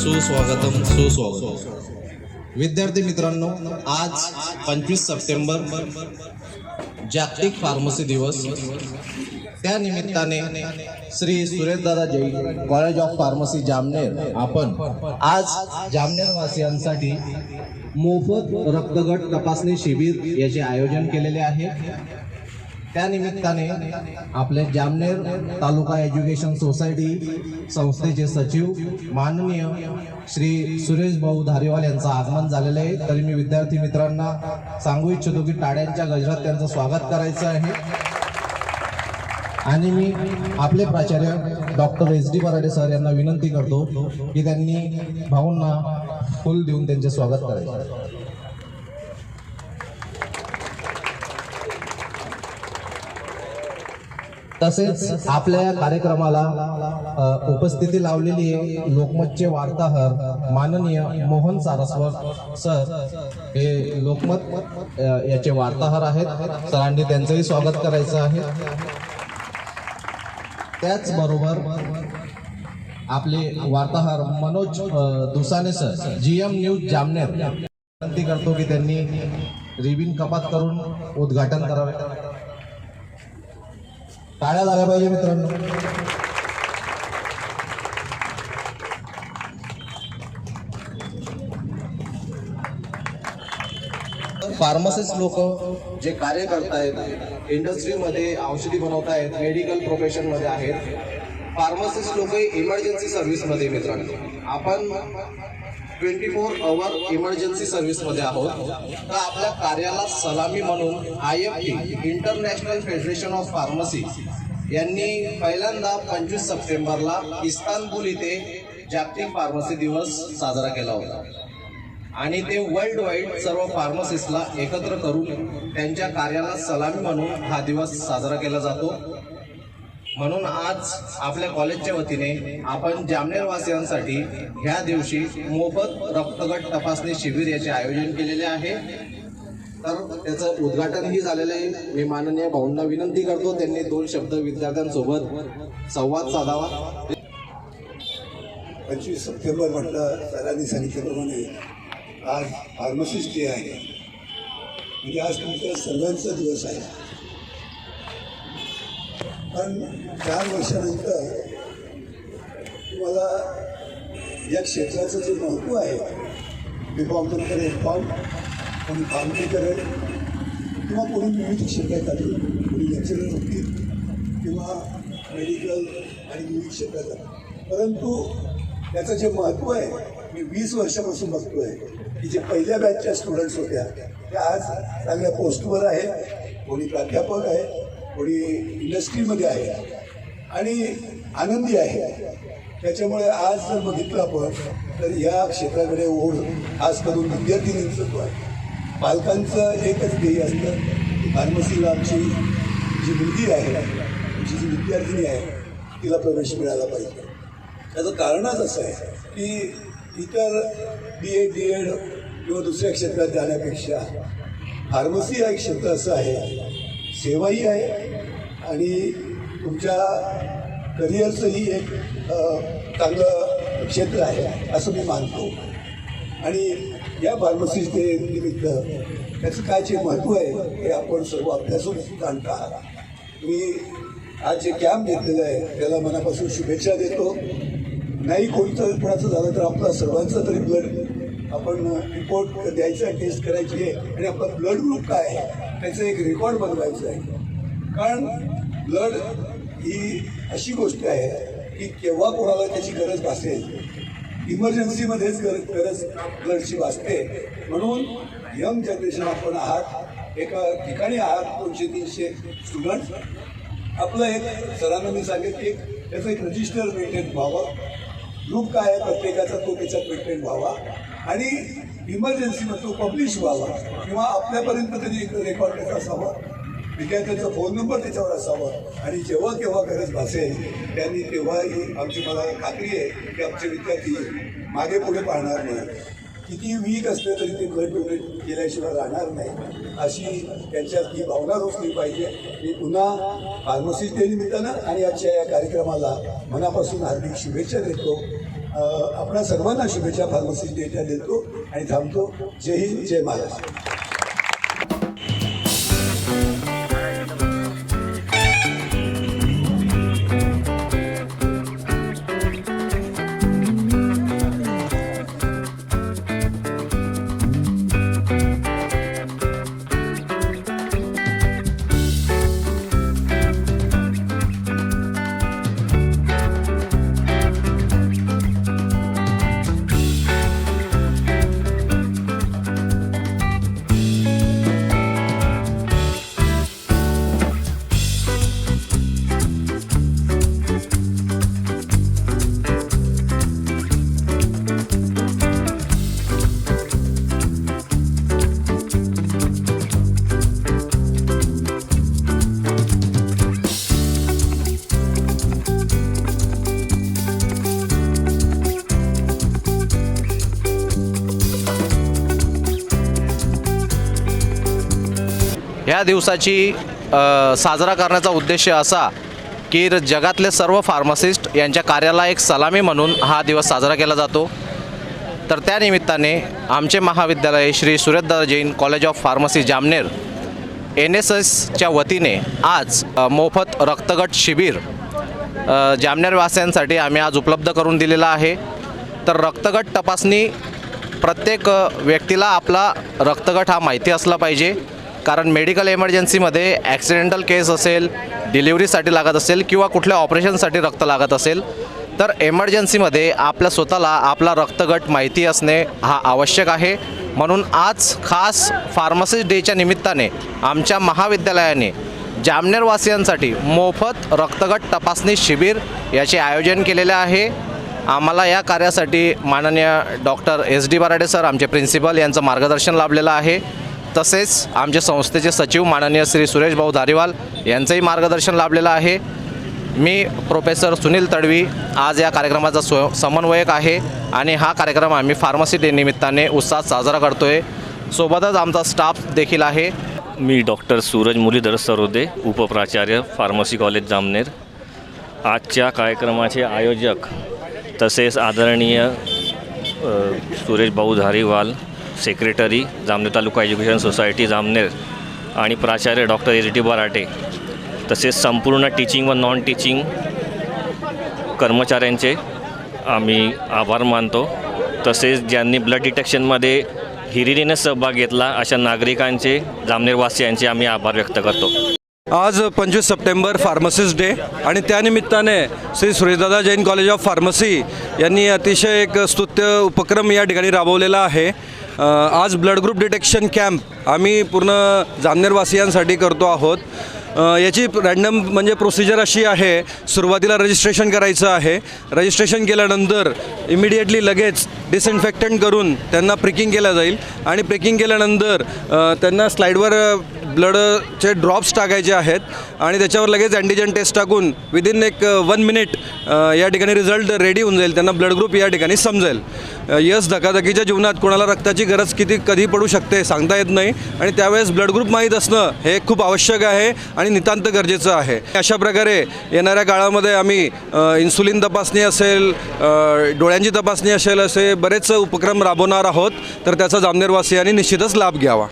सुस्वागतम सुस्वागतम. विद्यार्थी मित्रांनो आज पंचवीस सप्टेंबर जागतिक फार्मसी दिवस. त्या निमित्ताने Shri Sureshdada Jain college of pharmacy Jamner आपण आज जामनेर वासियांसाठी मोफत रक्तगट तपासणी शिबिर याचे आयोजन केलेले आहे. त्या निमित्ताने आपले जामनेर तालुका एज्युकेशन सोसायटी संस्थेचे सचिव माननीय श्री सुरेश भाऊ धारेवाल यांचं आगमन झालेलं आहे. तरी मी विद्यार्थी मित्रांना सांगू इच्छितो की टाळ्यांच्या गजरात त्यांचं स्वागत करायचं आहे. आणि मी आपले प्राचार्य doctor S D Barade sir यांना विनंती करतो की त्यांनी भाऊंना फुल देऊन त्यांचे स्वागत करायचे आहे. तसेच आपल्या या कार्यक्रमाला उपस्थिती लावलेली आहे लोकमतचे वार्ताहर माननीय मोहन सारस्वत सर. हे लोकमत याचे वार्ताहर आहेत. सरांनी त्यांचंही स्वागत करायचं आहे. त्याचबरोबर आपले वार्ताहर Manoj Dusane sir G M news Jamner. विनंती करतो की त्यांनी रिबिन कपात करून उद्घाटन करावे. टाळ्या झाल्या पाहिजे मित्रांनो. फार्मसिस्ट लोक जे कार्य करतायत इंडस्ट्रीमध्ये औषधी बनवतायत मेडिकल प्रोफेशनमध्ये आहेत. फार्मसिस्ट लोक इमर्जन्सी सर्व्हिसमध्ये मित्रांनो. आपण ट्वेंटी फोर अवर इमर्जन्सी सर्व्हिसमध्ये आहोत. तर आपल्या कार्याला सलामी म्हणून I F T international federation of pharmacy यांनी पहिल्यांदा पंचवीस सप्टेंबरला इस्तानबुल इथे जागतिक फार्मसी दिवस साजरा केला होता. आणि ते वर्ल्ड वाईड सर्व फार्मसिस्टला एकत्र करून त्यांच्या कार्याला सलामी म्हणून हा दिवस साजरा केला जातो. म्हणून आज आपल्या कॉलेजच्या वतीने आपण जामनेरवासियांसाठी ह्या दिवशी मोफत रक्तगट तपासणी शिबिर याचे आयोजन केलेले आहे. तर त्याचं उद्घाटनही झालेलं आहे. मी माननीय भाऊंना विनंती करतो त्यांनी दोन शब्द विद्यार्थ्यांसोबत संवाद साधावा. पंचवीस सप्टेंबर म्हटलं सरांनी सांगितल्याप्रमाणे आज फार्मसिस्ट डे आहे. म्हणजे आज तुमच्या सर्वांचा दिवस आहे. पण चार वर्षानंतर तुम्हाला या क्षेत्राचं जे महत्त्व आहे बी फॉर्म नंतर फॉर्म कोणी फार्मसी करेल किंवा कोणी विविध क्षेत्रात आली कोणी लेक्चरर होतील किंवा मेडिकल आणि विविध क्षेत्रात परंतु त्याचं जे महत्त्व आहे मी वीस वर्षापासून बघतोय की जे पहिल्या बॅचच्या स्टुडंट्स होत्या त्या आज चांगल्या पोस्टवर आहेत कोणी प्राध्यापक आहेत कोणी इंडस्ट्रीमध्ये आहे आणि आनंदी आहे. त्याच्यामुळे आज जर बघितलं आपण तर या क्षेत्राकडे ओढ खास करून विद्यार्थिनींचं आहे. पालकांचं एकच ध्येय असतं की फार्मसीला आमची जी मुलगी आहे आमची जी विद्यार्थिनी आहे तिला प्रवेश मिळाला पाहिजे. त्याचं कारणच असं आहे की इतर बी एड डी एड किंवा दुसऱ्या क्षेत्रात जाण्यापेक्षा फार्मसी हा एक क्षेत्र असं आहे सेवाही आहे आणि तुमच्या करिअरचंही एक चांगलं क्षेत्र आहे असं मी मानतो. आणि या फार्मसी डे निमित्त त्याचं काय जे महत्त्व आहे हे आपण सर्व अभ्यासून जाणत आहात मी आज जे कॅम्प घेतलेलं आहे त्याला मनापासून शुभेच्छा देतो. नाही कोणतं कोणाचं झालं तर आपला सर्वांचं तरी ब्लड आपण रिपोर्ट द्यायचा आहे टेस्ट करायची आहे आणि आपला ब्लड ग्रुप काय आहे? त्याचं एक रेकॉर्ड बनवायचं आहे. कारण ब्लड ही अशी गोष्ट आहे की केव्हा कोणाला त्याची गरज भासेल इमर्जन्सीमध्येच गरज गरज ब्लडची भासते. म्हणून यंग जनरेशन आपण आहात एका ठिकाणी आहात दोनशे तीनशे स्टुडंट आपलं एक सरांना मी सांगेल की एक त्याचं एक रजिस्टर मेंटेन व्हावं. ग्रुप काय आहे प्रत्येकाचा तो त्याच्यात मेंटेन व्हावा. आणि इमर्जन्सीमध्ये तो पब्लिश व्हावा. किंवा आपल्यापर्यंत तरी एक रेकॉर्ड त्याचा असावा. विद्यार्थ्यांचा फोन नंबर त्याच्यावर असावा. आणि जेव्हा केव्हा गरज भासेल त्यांनी तेव्हाही आमची मला खात्री आहे की आमचे विद्यार्थी मागे पुढे पाहणार नाही. किती वीक असले तरी ते ब्लड डोनेट केल्याशिवाय राहणार नाही. अशी त्यांच्यात ही भावना रोखली पाहिजे. मी पुन्हा फार्मसिस्ट डे निमित्तानं आणि आजच्या या कार्यक्रमाला मनापासून हार्दिक शुभेच्छा देतो. आपणा सर्वांना शुभेच्छा फार्मसी डेटा देतो आणि थांबतो. जय हिंद जय महाराष्ट्र. ह्या दिवसाची साजरा करण्याचा उद्देश असा की जगातले सर्व फार्मासिस्ट यांच्या कार्याला एक सलामी म्हणून हा दिवस साजरा केला जातो. तर त्या निमित्ताने आमचे महाविद्यालय Shri Sureshdada Jain college of pharmacy Jamner N S एसच्या वतीने आज मोफत रक्तगट शिबिर जामनेरवासियांसाठी जामनेर आम्ही आज उपलब्ध करून दिलेला आहे. तर रक्तगट तपासणी प्रत्येक व्यक्तीला आपला रक्तगट हा माहिती असला पाहिजे. कारण मेडिकल इमर्जन्सीमध्ये ॲक्सिडेंटल केस असेल डिलिव्हरीसाठी लागत असेल किंवा कुठल्या ऑपरेशनसाठी रक्त लागत असेल तर एमर्जन्सीमध्ये आपल्या स्वतःला आपला रक्तगट माहिती असणे हा आवश्यक आहे. म्हणून आज खास फार्मसिस्ट डेच्या निमित्ताने आमच्या महाविद्यालयाने जामनेरवासियांसाठी मोफत रक्तगट तपासणी शिबिर याचे आयोजन केलेले आहे. आम्हाला या कार्यासाठी माननीय doctor S D Barade sir आमचे प्रिन्सिपल यांचं मार्गदर्शन लाभलेलं आहे. तसेच आमचे संस्थेचे सचिव माननीय श्री सुरेश भाऊ धारीवाल यांचंही मार्गदर्शन लाभलेलं आहे. मी प्रोफेसर सुनील तडवी आज या कार्यक्रमाचा स्व समन्वयक आहे आणि हा कार्यक्रम आम्ही फार्मसी डे निमित्ताने उत्साहात साजरा करतो आहे सोबतच आमचा स्टाफ देखील आहे. मी डॉक्टर सूरज मुरलीधर सरोदे उपप्राचार्य फार्मसी कॉलेज जामनेर. आजच्या कार्यक्रमाचे आयोजक तसेच आदरणीय Suresh Bhau Dhariwal secretary Jamner taluka education society Jamner आणि प्राचार्य डॉक्टर एच डी बराटे. तसेच संपूर्ण टीचिंग व नॉन टीचिंग कर्मचाऱ्यांचे आम्ही आभार मानतो. तसेच ज्यांनी ब्लड डिटेक्शनमध्ये हिरिरीने सहभाग घेतला अशा नागरिकांचे जामनेरवासियांचे आम्ही आभार व्यक्त करतो. आज पंचवीस सप्टेंबर फार्मसिस्ट डे आणि त्यानिमित्ताने Shri Sureshdada Jain college of pharmacy यांनी अतिशय एक स्तुत्य उपक्रम या ठिकाणी राबवलेला आहे. आज ब्लड ग्रुप डिटेक्शन कॅम्प आम्ही पूर्ण जामनेरवासियांसाठी करतो आहोत. याची रॅन्डम म्हणजे प्रोसिजर अशी आहे सुरुवातीला रजिस्ट्रेशन करायचं आहे. रजिस्ट्रेशन केल्यानंतर इमिडिएटली लगेच डिसइन्फेक्टंट करून त्यांना प्रिकिंग केलं जाईल आणि प्रिकिंग केल्यानंतर त्यांना स्लाईडवर ब्लडचे ड्रॉप्स टाकायचे आहेत आणि त्याच्यावर लगेच अँटीजन टेस्ट टाकून विदिन एक वन मिनिट या ठिकाणी रिझल्ट रेडी होऊन जाईल. त्यांना ब्लड ग्रुप या ठिकाणी समजेल. यस धकाधकीच्या जीवनात कोणाला रक्ताची गरज किती कधी पडू शकते सांगता येत नाही. आणि त्यावेळेस ब्लड ग्रुप माहीत असणं हे खूप आवश्यक आहे आणि नितांत गरजेचं आहे. अशा प्रकारे येणाऱ्या काळामध्ये आम्ही इन्सुलिन तपासणी असेल डोळ्यांची तपासणी असेल असे बरेच उपक्रम राबवणार आहोत. तर त्याचा जामनेरवासियांनी निश्चितच लाभ घ्यावा.